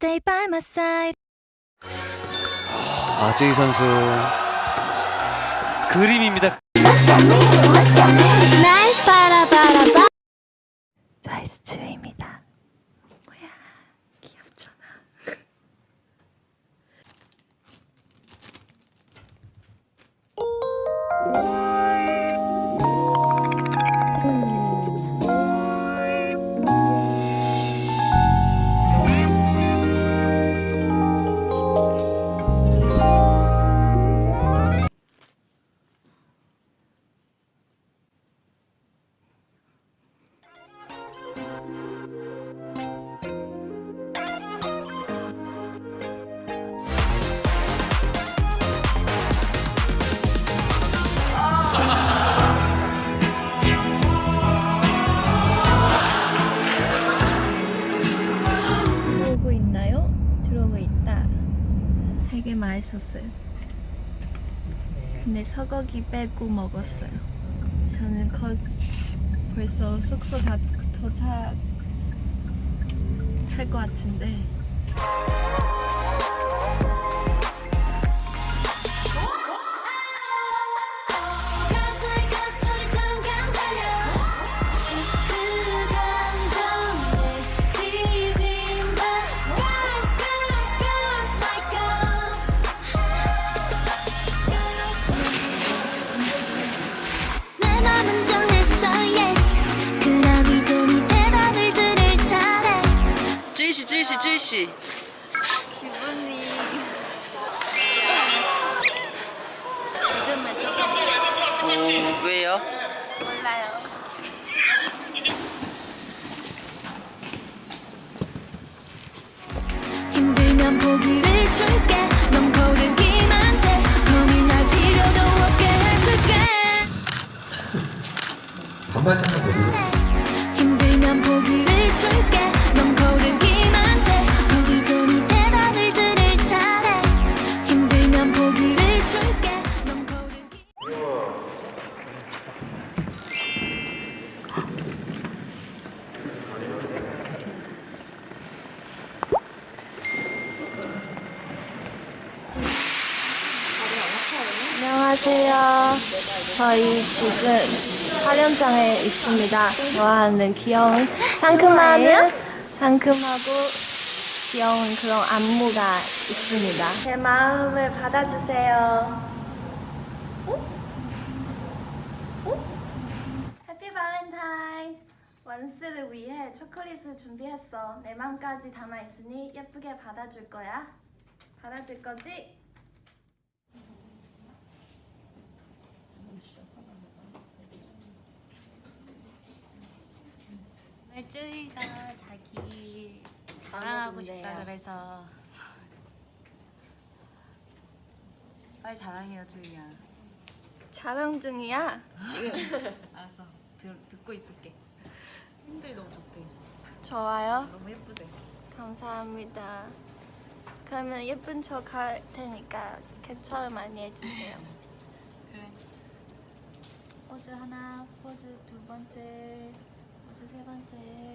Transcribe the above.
Stay by my side. 아, 아재희 선수 그림입니다. 날 바라바라봐. 나이스 주임이. 되게 맛있었어요. 근데 소고기 빼고 먹었어요. 저는 거, 벌써 숙소 다 도착할 것 같은데 쯔이씨 쯔이씨 기분이. 지금은 조금 오 왜요? 몰라요. 힘들면 보기를 줄게. 넌 고르기만 해 고민할 필요도 없게 해줄게. 반발장난 거리 힘들면 보기를 줄게. 넌 고르기 안녕하세요. 저희 지금 촬영장에 있습니다. 좋아하는 귀여운 상큼하는 상큼하고 귀여운 그런 안무가 있습니다. 제 마음을 받아주세요. 해피 발렌타인 원스를 위해 초콜릿을 준비했어. 내 맘까지 담아 있으니 예쁘게 받아줄 거야. 받아줄 거지? 쯔이가 자기 자랑하고 싶다 그래서. 빨리 자랑해요 쯔이야. 자랑 중이야? 알았어. 들, 듣고 있을게. 핸들 너무 좋대. 좋아요? 너무 예쁘대. 감사합니다. 그러면 예쁜 척 할 테니까 캡처를 많이 해주세요. 그래. 포즈 하나 포즈 두 번째 포즈 세 번째